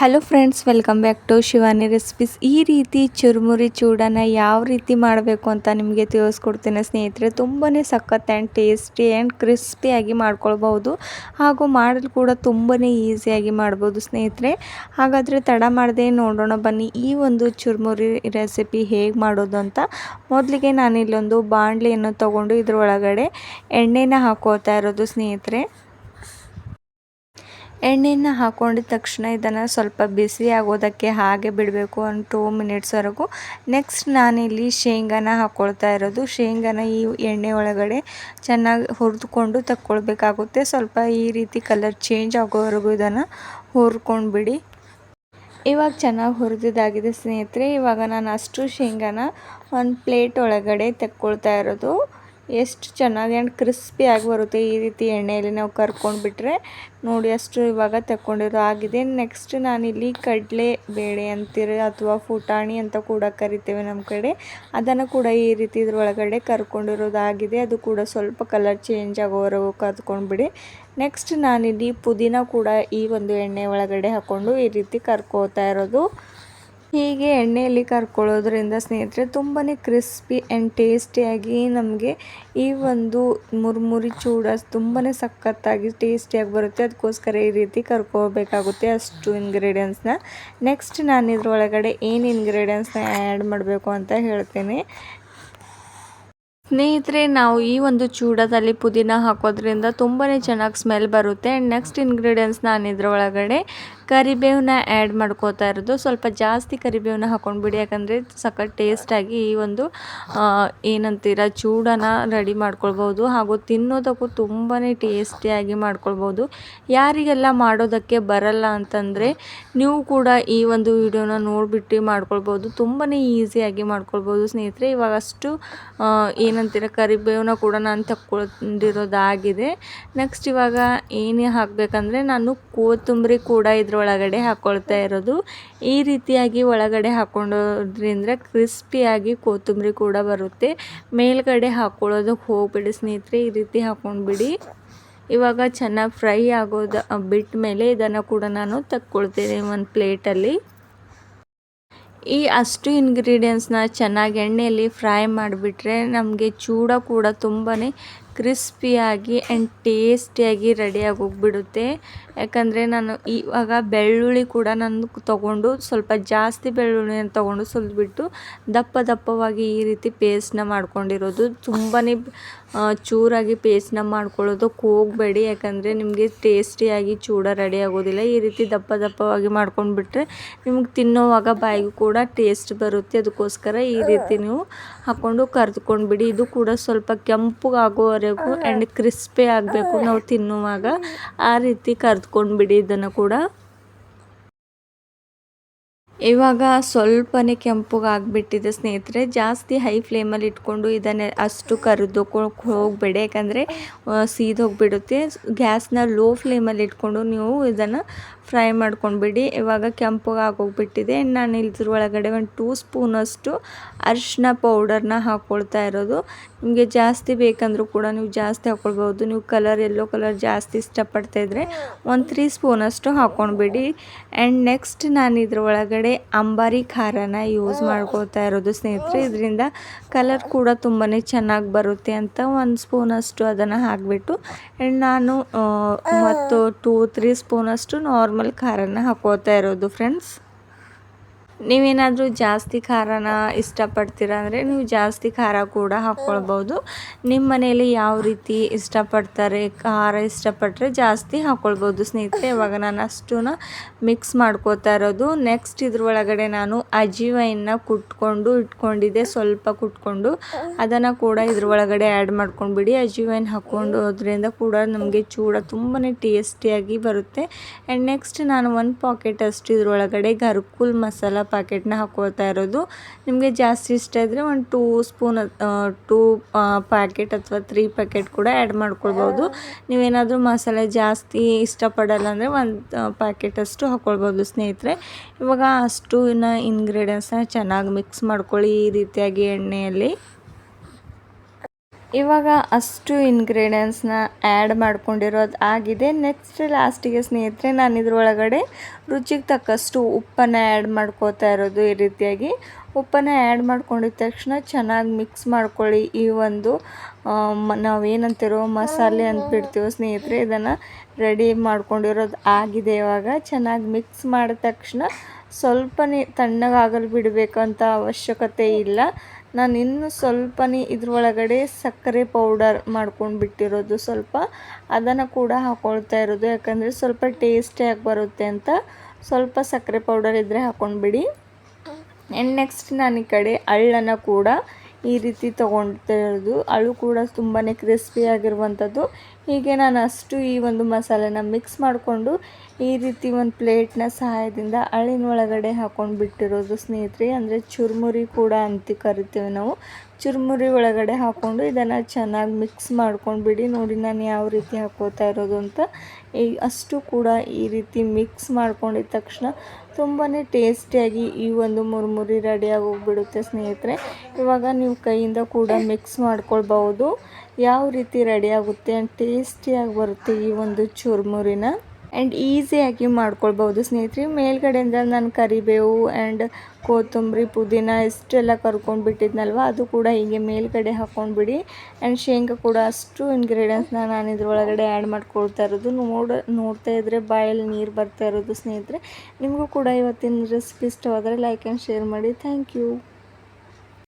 Hello friends welcome back to Shivani recipes ಈ ರೀತಿ ಚುರುಮುರಿ ಚೂಡನ ಯಾವ ರೀತಿ ಮಾಡಬೇಕು ಅಂತ ನಿಮಗೆ ತಿಳಿಸ್ಕೊಡ್ತೀನಿ ಸ್ನೇಹಿತರೆ ತುಂಬಾ ಸಖತ್ ಆ್ಯಂಡ್ ಟೇಸ್ಟಿ ಆ್ಯಂಡ್ ಕ್ರಿಸ್ಪಿಯಾಗಿ ಮಾಡ್ಕೊಳ್ಬೋದು ಹಾಗೂ ಮಾಡಲು ಕೂಡ ತುಂಬಾ ಈಸಿಯಾಗಿ ಮಾಡ್ಬೋದು ಸ್ನೇಹಿತರೆ. ಹಾಗಾದರೆ ತಡ ಮಾಡದೆ ನೋಡೋಣ, ಬನ್ನಿ ಈ ಒಂದು ಚುರುಮುರಿ ರೆಸಿಪಿ ಹೇಗೆ ಮಾಡೋದು ಅಂತ. ಮೊದಲಿಗೆ ನಾನಿಲ್ಲೊಂದು ಬಾಣಲೆಯನ್ನು ತೊಗೊಂಡು ಇದರೊಳಗಡೆ ಎಣ್ಣೆನ ಹಾಕೋತಾ ಇರೋದು ಸ್ನೇಹಿತರೆ. ಎಣ್ಣೆನ ಹಾಕೊಂಡಿದ ತಕ್ಷಣ ಇದನ್ನು ಸ್ವಲ್ಪ ಬಿಸಿ ಆಗೋದಕ್ಕೆ ಹಾಗೆ ಬಿಡಬೇಕು ಒಂದು ಟೂ ಮಿನಿಟ್ಸ್ವರೆಗೂ ನೆಕ್ಸ್ಟ್ ನಾನಿಲ್ಲಿ ಶೇಂಗಾನ ಹಾಕ್ಕೊಳ್ತಾ ಇರೋದು. ಶೇಂಗಾನ ಈ ಎಣ್ಣೆ ಒಳಗಡೆ ಚೆನ್ನಾಗಿ ಹುರಿದುಕೊಂಡು ತಕ್ಕೊಳ್ಬೇಕಾಗುತ್ತೆ. ಸ್ವಲ್ಪ ಈ ರೀತಿ ಕಲರ್ ಚೇಂಜ್ ಆಗೋವರೆಗೂ ಇದನ್ನು ಹುರ್ಕೊಂಡು ಬಿಡಿ ಇವಾಗ ಚೆನ್ನಾಗಿ ಹುರಿದಿದ್ದಾಗಿದೆ ಸ್ನೇಹಿತರೆ. ಇವಾಗ ನಾನು ಅಷ್ಟು ಶೇಂಗಾನ ಒಂದು ಪ್ಲೇಟ್ ಒಳಗಡೆ ತಕ್ಕೊಳ್ತಾ ಇರೋದು. ಎಷ್ಟು ಚೆನ್ನಾಗಿ ಆ್ಯಂಡ್ ಕ್ರಿಸ್ಪಿ ಆಗಿ ಬರುತ್ತೆ ಈ ರೀತಿ ಎಣ್ಣೆಯಲ್ಲಿ ನಾವು ಕರ್ಕೊಂಡು ಬಿಟ್ಟರೆ ನೋಡಿ, ಅಷ್ಟು ಇವಾಗ ತಕ್ಕೊಂಡಿರೋ ಆಗಿದೆ. ನೆಕ್ಸ್ಟ್ ನಾನಿಲ್ಲಿ ಕಡಲೆ ಬೇಳೆ ಅಂತೀರ ಅಥವಾ ಫುಟಾಣಿ ಅಂತ ಕೂಡ ಕರಿತೇವೆ ನಮ್ಮ ಕಡೆ. ಅದನ್ನು ಕೂಡ ಈ ರೀತಿ ಇದ್ರೊಳಗಡೆ ಕರ್ಕೊಂಡಿರೋದಾಗಿದೆ. ಅದು ಕೂಡ ಸ್ವಲ್ಪ ಕಲರ್ ಚೇಂಜ್ ಆಗೋವರೆಗೂ ಕರ್ಕೊಂಡ್ಬಿಡಿ ನೆಕ್ಸ್ಟ್ ನಾನಿಲ್ಲಿ ಪುದೀನ ಕೂಡ ಈ ಒಂದು ಎಣ್ಣೆ ಒಳಗಡೆ ಹಾಕ್ಕೊಂಡು ಈ ರೀತಿ ಕರ್ಕೋತಾ ಇರೋದು. ಹೀಗೆ ಎಣ್ಣೆಯಲ್ಲಿ ಕರ್ಕೊಳ್ಳೋದ್ರಿಂದ ಸ್ನೇಹಿತರೆ ತುಂಬಾ ಕ್ರಿಸ್ಪಿ ಆ್ಯಂಡ್ ಟೇಸ್ಟಿಯಾಗಿ ನಮಗೆ ಈ ಒಂದು ಮುರುಮುರಿ ಚೂಡ ತುಂಬಾ ಸಖತ್ತಾಗಿ ಟೇಸ್ಟಿಯಾಗಿ ಬರುತ್ತೆ. ಅದಕ್ಕೋಸ್ಕರ ಈ ರೀತಿ ಕರ್ಕೋಬೇಕಾಗುತ್ತೆ ಅಷ್ಟು ಇಂಗ್ರೀಡಿಯೆಂಟ್ಸ್ನ ನೆಕ್ಸ್ಟ್ ನಾನು ಇದ್ರೊಳಗಡೆ ಏನು ಇಂಗ್ರೀಡಿಯೆಂಟ್ಸ್ನ ಆ್ಯಡ್ ಮಾಡಬೇಕು ಅಂತ ಹೇಳ್ತೀನಿ. ಸ್ನೇಹಿತರೆ, ನಾವು ಈ ಒಂದು ಚೂಡದಲ್ಲಿ ಪುದೀನ ಹಾಕೋದ್ರಿಂದ ತುಂಬಾ ಚೆನ್ನಾಗಿ ಸ್ಮೆಲ್ ಬರುತ್ತೆ. ಆ್ಯಂಡ್ ನೆಕ್ಸ್ಟ್ ಇಂಗ್ರೀಡಿಯೆಂಟ್ಸ್ ನಾನು ಇದರೊಳಗಡೆ ಕರಿಬೇವನ್ನ ಆ್ಯಡ್ ಮಾಡ್ಕೋತಾ ಇರೋದು. ಸ್ವಲ್ಪ ಜಾಸ್ತಿ ಕರಿಬೇವನ್ನ ಹಾಕೊಂಡ್ಬಿಡಿ ಯಾಕಂದರೆ ಸಖತ್ ಟೇಸ್ಟಾಗಿ ಈ ಒಂದು ಏನಂತೀರ, ಚೂಡನ ರೆಡಿ ಮಾಡ್ಕೊಳ್ಬೋದು ಹಾಗೂ ತಿನ್ನೋದಕ್ಕೂ ತುಂಬಾ ಟೇಸ್ಟಿಯಾಗಿ ಮಾಡ್ಕೊಳ್ಬೋದು ಯಾರಿಗೆಲ್ಲ ಮಾಡೋದಕ್ಕೆ ಬರಲ್ಲ ಅಂತಂದರೆ ನೀವು ಕೂಡ ಈ ಒಂದು ವಿಡಿಯೋನ ನೋಡಿಬಿಟ್ಟು ಮಾಡ್ಕೊಳ್ಬೋದು ತುಂಬಾ ಈಸಿಯಾಗಿ ಮಾಡ್ಕೊಳ್ಬೋದು ಸ್ನೇಹಿತರೆ, ಇವಾಗ ಅಷ್ಟು ಏನಂತೀರ ಕರಿಬೇವನ್ನ ಕೂಡ ನಾನು ತಕ್ಕೊಂಡಿರೋದಾಗಿದೆ. ನೆಕ್ಸ್ಟ್ ಇವಾಗ ಏನೇ ಹಾಕಬೇಕಂದ್ರೆ ನಾನು ಕೊತ್ತಂಬರಿ ಕೂಡ ಇದ್ರ ಒಳಗಡೆ ಹಾಕ್ಕೊಳ್ತಾ ಇರೋದು. ಈ ರೀತಿಯಾಗಿ ಒಳಗಡೆ ಹಾಕ್ಕೊಂಡೋದ್ರಿಂದ ಕ್ರಿಸ್ಪಿಯಾಗಿ ಕೊತ್ತಂಬರಿ ಕೂಡ ಬರುತ್ತೆ. ಮೇಲ್ಗಡೆ ಹಾಕ್ಕೊಳ್ಳೋದಕ್ಕೆ ಹೋಗ್ಬಿಡಿ ಸ್ನೇಹಿತರೆ, ಈ ರೀತಿ ಹಾಕ್ಕೊಂಡ್ಬಿಡಿ ಇವಾಗ ಚೆನ್ನಾಗಿ ಫ್ರೈ ಆಗೋದು, ಬಿಟ್ಟ ಮೇಲೆ ಇದನ್ನು ಕೂಡ ನಾನು ತಕ್ಕೊಳ್ತೇನೆ ಒಂದು ಪ್ಲೇಟಲ್ಲಿ. ಈ ಅಷ್ಟು ಇಂಗ್ರೀಡಿಯೆಂಟ್ಸ್ನ ಚೆನ್ನಾಗಿ ಎಣ್ಣೆಯಲ್ಲಿ ಫ್ರೈ ಮಾಡಿಬಿಟ್ರೆ ನಮಗೆ ಚೂಡ ಕೂಡ ತುಂಬಾ ಕ್ರಿಸ್ಪಿಯಾಗಿ ಆ್ಯಂಡ್ ಟೇಸ್ಟಿಯಾಗಿ ರೆಡಿಯಾಗಿ ಹೋಗ್ಬಿಡುತ್ತೆ. ಯಾಕಂದರೆ ನಾನು ಇವಾಗ ಬೆಳ್ಳುಳ್ಳಿ ಕೂಡ ನಾನು ತೊಗೊಂಡು ಸ್ವಲ್ಪ ಜಾಸ್ತಿ ಬೆಳ್ಳುಳ್ಳಿಯನ್ನು ತೊಗೊಂಡು ಸುಲಿದ್ಬಿಟ್ಟು ದಪ್ಪ ದಪ್ಪವಾಗಿ ಈ ರೀತಿ ಪೇಸ್ಟ್ನ ಮಾಡ್ಕೊಂಡಿರೋದು. ತುಂಬಾ ಚೂರಾಗಿ ಪೇಸ್ಟ್ನ ಮಾಡ್ಕೊಳ್ಳೋದಕ್ಕೆ ಹೋಗಬೇಡಿ. ಯಾಕಂದರೆ ನಿಮಗೆ ಟೇಸ್ಟಿಯಾಗಿ ಚೂಡ ರೆಡಿ ಆಗೋದಿಲ್ಲ. ಈ ರೀತಿ ದಪ್ಪ ದಪ್ಪವಾಗಿ ಮಾಡ್ಕೊಂಡ್ಬಿಟ್ರೆ ನಿಮ್ಗೆ ತಿನ್ನೋವಾಗ ಬಾಯಿಗೂ ಕೂಡ ಟೇಸ್ಟ್ ಬರುತ್ತೆ. ಅದಕ್ಕೋಸ್ಕರ ಈ ರೀತಿ ನೀವು ಹಾಕ್ಕೊಂಡು ಕರೆದುಕೊಂಡ್ಬಿಡಿ. ಇದು ಕೂಡ ಸ್ವಲ್ಪ ಕೆಂಪಗಾಗೋವರೆಗೂ ಆ್ಯಂಡ್ ಕ್ರಿಸ್ಪಿ ಆಗಬೇಕು ನಾವು ತಿನ್ನುವಾಗ ಆ ರೀತಿ ಕರೆದುಕೊಂಡ್ಬಿಡಿ. ಇದನ್ನು ಕೂಡ ಇವಾಗ ಸ್ವಲ್ಪನೇ ಕೆಂಪುಗಾಗ್ಬಿಟ್ಟಿದೆ ಸ್ನೇಹಿತರೆ. ಜಾಸ್ತಿ ಹೈ ಫ್ಲೇಮಲ್ಲಿ ಇಟ್ಕೊಂಡು ಇದನ್ನೇ ಅಷ್ಟು ಕರೆದು ಹೋಗಬೇಡಿ. ಯಾಕಂದರೆ ಸೀದೋಗಿಬಿಡುತ್ತೆ. ಗ್ಯಾಸ್ನ ಲೋ ಫ್ಲೇಮಲ್ಲಿ ಇಟ್ಕೊಂಡು ನೀವು ಇದನ್ನು ಫ್ರೈ ಮಾಡ್ಕೊಂಡ್ಬಿಡಿ. ಇವಾಗ ಕೆಂಪಗೆ ಆಗೋಗ್ಬಿಟ್ಟಿದೆ. ನಾನು ಇಲ್ದ್ರ ಒಳಗಡೆ ಒಂದು ಟೂ ಸ್ಪೂನಷ್ಟು ಅರಿಶಿನ ಪೌಡರ್ನ ಹಾಕ್ಕೊಳ್ತಾ ಇರೋದು. ನಿಮಗೆ ಜಾಸ್ತಿ ಬೇಕಂದರೂ ಕೂಡ ನೀವು ಜಾಸ್ತಿ ಹಾಕ್ಕೊಳ್ಬೋದು ನೀವು ಕಲರ್ ಎಲ್ಲೋ ಕಲರ್ ಜಾಸ್ತಿ ಇಷ್ಟಪಡ್ತಾ ಇದ್ದರೆ ಒಂದು ತ್ರೀ ಸ್ಪೂನಷ್ಟು ಹಾಕ್ಕೊಂಡ್ಬಿಡಿ ಆ್ಯಂಡ್ ನೆಕ್ಸ್ಟ್ ನಾನು ಇದ್ರ ಒಳಗಡೆ ಅಂಬಾರಿ ಖಾರನ ಯೂಸ್ ಮಾಡ್ಕೊಳ್ತಾ ಇರೋದು ಸ್ನೇಹಿತರೆ. ಇದರಿಂದ ಕಲರ್ ಕೂಡ ತುಂಬಾ ಚೆನ್ನಾಗಿ ಬರುತ್ತೆ ಅಂತ ಒಂದು ಸ್ಪೂನಷ್ಟು ಅದನ್ನು ಹಾಕಿಬಿಟ್ಟು. ಆ್ಯಂಡ್ ನಾನು ಮತ್ತು ಟೂ ತ್ರೀ ಸ್ಪೂನಷ್ಟು ನಾರ್ಮಲ್ ಖಾರನ ಹಾಕೋತಾ ಇರೋದು ಫ್ರೆಂಡ್ಸ್ ನೀವೇನಾದರೂ ಜಾಸ್ತಿ ಖಾರನ ಇಷ್ಟಪಡ್ತೀರ ಅಂದರೆ ನೀವು ಜಾಸ್ತಿ ಖಾರ ಕೂಡ ಹಾಕ್ಕೊಳ್ಬೋದು ನಿಮ್ಮ ಮನೆಯಲ್ಲಿ ಯಾವ ರೀತಿ ಇಷ್ಟಪಡ್ತಾರೆ, ಖಾರ ಇಷ್ಟಪಟ್ಟರೆ ಜಾಸ್ತಿ ಹಾಕ್ಕೊಳ್ಬೋದು ಸ್ನೇಹಿತರೆ. ಇವಾಗ ನಾನು ಅಷ್ಟನ್ನ ಮಿಕ್ಸ್ ಮಾಡ್ಕೋತಾ ಇರೋದು. ನೆಕ್ಸ್ಟ್ ಇದ್ರೊಳಗಡೆ ನಾನು ಅಜೀವೈನ ಕುಟ್ಕೊಂಡು ಇಟ್ಕೊಂಡಿದ್ದೆ, ಸ್ವಲ್ಪ ಕುಟ್ಕೊಂಡು. ಅದನ್ನು ಕೂಡ ಇದ್ರೊಳಗಡೆ ಆ್ಯಡ್ ಮಾಡ್ಕೊಂಡ್ಬಿಡಿ. ಅಜೀವೈನ್ ಹಾಕ್ಕೊಂಡು ಕೂಡ ನಮಗೆ ಚೂಡ ತುಂಬಾ ಟೇಸ್ಟಿಯಾಗಿ ಬರುತ್ತೆ. ಆ್ಯಂಡ್ ನೆಕ್ಸ್ಟ್ ನಾನು ಒಂದು ಪಾಕೆಟ್ ಅಷ್ಟು ಇದ್ರೊಳಗಡೆ ಗರ್ಕುಲ್ ಮಸಾಲ ಪ್ಯಾಕೆಟ್ನ ಹಾಕ್ಕೊಳ್ತಾ ಇರೋದು. ನಿಮಗೆ ಜಾಸ್ತಿ ಇಷ್ಟ ಇದ್ದರೆ ಒಂದು ಟೂ ಸ್ಪೂನ್ ಟೂ ಪ್ಯಾಕೆಟ್ ಅಥವಾ ತ್ರೀ ಪ್ಯಾಕೆಟ್ ಕೂಡ ಆ್ಯಡ್ ಮಾಡ್ಕೊಳ್ಬೋದು. ನೀವೇನಾದರೂ ಮಸಾಲೆ ಜಾಸ್ತಿ ಇಷ್ಟಪಡಲ್ಲ ಅಂದರೆ ಒಂದು ಪ್ಯಾಕೆಟಷ್ಟು ಹಾಕ್ಕೊಳ್ಬೋದು ಸ್ನೇಹಿತರೆ. ಇವಾಗ ಅಷ್ಟು ಇನ್ನು ಇಂಗ್ರೀಡಿಯೆಂಟ್ಸ್ನ ಚೆನ್ನಾಗಿ ಮಿಕ್ಸ್ ಮಾಡ್ಕೊಳ್ಳಿ ಈ ರೀತಿಯಾಗಿ ಎಣ್ಣೆಯಲ್ಲಿ. ಇವಾಗ ಅಷ್ಟು ಇಂಗ್ರೀಡಿಯೆಂಟ್ಸ್ನ ಆ್ಯಡ್ ಮಾಡ್ಕೊಂಡಿರೋದು ಆಗಿದೆ. ನೆಕ್ಸ್ಟ್ ಲಾಸ್ಟಿಗೆ ಸ್ನೇಹಿತರೆ, ನಾನು ಇದ್ರೊಳಗಡೆ ರುಚಿಗೆ ತಕ್ಕಷ್ಟು ಉಪ್ಪನ್ನು ಆ್ಯಡ್ ಮಾಡ್ಕೋತಾ ಇರೋದು ಈ ರೀತಿಯಾಗಿ. ಉಪ್ಪನ್ನು ಆ್ಯಡ್ ಮಾಡ್ಕೊಂಡಿದ ತಕ್ಷಣ ಚೆನ್ನಾಗಿ ಮಿಕ್ಸ್ ಮಾಡ್ಕೊಳ್ಳಿ. ಈ ಒಂದು ನಾವೇನಂತಿರೋ ಮಸಾಲೆ ಅಂತ ಬಿಡ್ತೀವೋ ಸ್ನೇಹಿತರೆ, ಇದನ್ನು ರೆಡಿ ಮಾಡ್ಕೊಂಡಿರೋದು ಆಗಿದೆ ಇವಾಗ. ಚೆನ್ನಾಗಿ ಮಿಕ್ಸ್ ಮಾಡಿದ ತಕ್ಷಣ ಸ್ವಲ್ಪನೇ ತಣ್ಣಗಾಗಲು ಬಿಡಬೇಕಂತ ಅವಶ್ಯಕತೆ ಇಲ್ಲ. ನಾನು ಇನ್ನೂ ಸ್ವಲ್ಪನೇ ಇದ್ರೊಳಗಡೆ ಸಕ್ಕರೆ ಪೌಡರ್ ಮಾಡ್ಕೊಂಡು ಬಿಟ್ಟಿರೋದು ಸ್ವಲ್ಪ. ಅದನ್ನು ಕೂಡ ಹಾಕ್ಕೊಳ್ತಾ ಇರೋದು. ಯಾಕಂದರೆ ಸ್ವಲ್ಪ ಟೇಸ್ಟಿಯಾಗಿ ಬರುತ್ತೆ ಅಂತ ಸ್ವಲ್ಪ ಸಕ್ಕರೆ ಪೌಡರ್ ಇದ್ದರೆ ಹಾಕ್ಕೊಂಡ್ಬಿಡಿ ಆ್ಯಂಡ್ ನೆಕ್ಸ್ಟ್ ನಾನು ಈ ಕಡೆ ಅಳ್ಳನ್ನು ಕೂಡ ಈ ರೀತಿ ತೊಗೊಳ್ತಾ ಇರೋದು ಅಳು ಕೂಡ ತುಂಬಾ ಕ್ರಿಸ್ಪಿಯಾಗಿರುವಂಥದ್ದು ಹೀಗೆ ನಾನು ಅಷ್ಟು ಈ ಒಂದು ಮಸಾಲೆನ ಮಿಕ್ಸ್ ಮಾಡಿಕೊಂಡು ಈ ರೀತಿ ಒಂದು ಪ್ಲೇಟ್ನ ಸಹಾಯದಿಂದ ಅಳಿನ ಒಳಗಡೆ ಹಾಕ್ಕೊಂಡು ಬಿಟ್ಟಿರೋದು ಸ್ನೇಹಿತರೆ, ಅಂದರೆ ಚುರುಮುರಿ ಕೂಡ ಅಂತ ಕರಿತೀವಿ ನಾವು. ಚುರುಮುರಿ ಒಳಗಡೆ ಹಾಕ್ಕೊಂಡು ಇದನ್ನು ಚೆನ್ನಾಗಿ ಮಿಕ್ಸ್ ಮಾಡ್ಕೊಂಡು ಬಿಡಿ. ನೋಡಿ ನಾನು ಯಾವ ರೀತಿ ಹಾಕೋತಾ ಇರೋದು ಅಂತ. ಈ ಅಷ್ಟು ಕೂಡ ಈ ರೀತಿ ಮಿಕ್ಸ್ ಮಾಡ್ಕೊಂಡಿದ ತಕ್ಷಣ ತುಂಬಾ ಟೇಸ್ಟಿಯಾಗಿ ಈ ಒಂದು ಮುರುಮುರಿ ರೆಡಿಯಾಗಿ ಹೋಗ್ಬಿಡುತ್ತೆ ಸ್ನೇಹಿತರೆ. ಇವಾಗ ನೀವು ಕೈಯಿಂದ ಕೂಡ ಮಿಕ್ಸ್ ಮಾಡ್ಕೊಳ್ಬಹುದು. ಯಾವ ರೀತಿ ರೆಡಿ ಆಗುತ್ತೆ ಆ್ಯಂಡ್ ಟೇಸ್ಟಿಯಾಗಿ ಬರುತ್ತೆ ಈ ಒಂದು ಚುರುಮುರಿನ. ಆ್ಯಂಡ್ ಈಸಿಯಾಗಿ ಮಾಡ್ಕೊಳ್ಬೋದು ಸ್ನೇಹಿತರೆ. ಮೇಲ್ಗಡೆಯಿಂದ ನಾನು ಕರಿಬೇವು ಆ್ಯಂಡ್ ಕೊತ್ತಂಬರಿ, ಪುದೀನ ಇಷ್ಟೆಲ್ಲ ಕರ್ಕೊಂಡು ಬಿಟ್ಟಿದ್ನಲ್ವ, ಅದು ಕೂಡ ಹೀಗೆ ಮೇಲ್ಗಡೆ ಹಾಕ್ಕೊಂಡ್ಬಿಡಿ ಆ್ಯಂಡ್ ಶೇಂಗಾ ಕೂಡ ಅಷ್ಟು ಇಂಗ್ರೀಡಿಯೆಂಟ್ಸ್ನ ನಾನು ಇದ್ರೊಳಗಡೆ ಆ್ಯಡ್ ಮಾಡ್ಕೊಳ್ತಾ ಇರೋದು. ನೋಡ, ನೋಡ್ತಾ ಇದ್ದರೆ ಬಾಯಲ್ಲಿ ನೀರು ಬರ್ತಾ ಇರೋದು ಸ್ನೇಹಿತರೆ. ನಿಮಗೂ ಕೂಡ ಇವತ್ತಿನ ರೆಸಿಪಿ ಇಷ್ಟವಾದರೆ ಲೈಕ್ ಆ್ಯಂಡ್ ಶೇರ್ ಮಾಡಿ. Thank you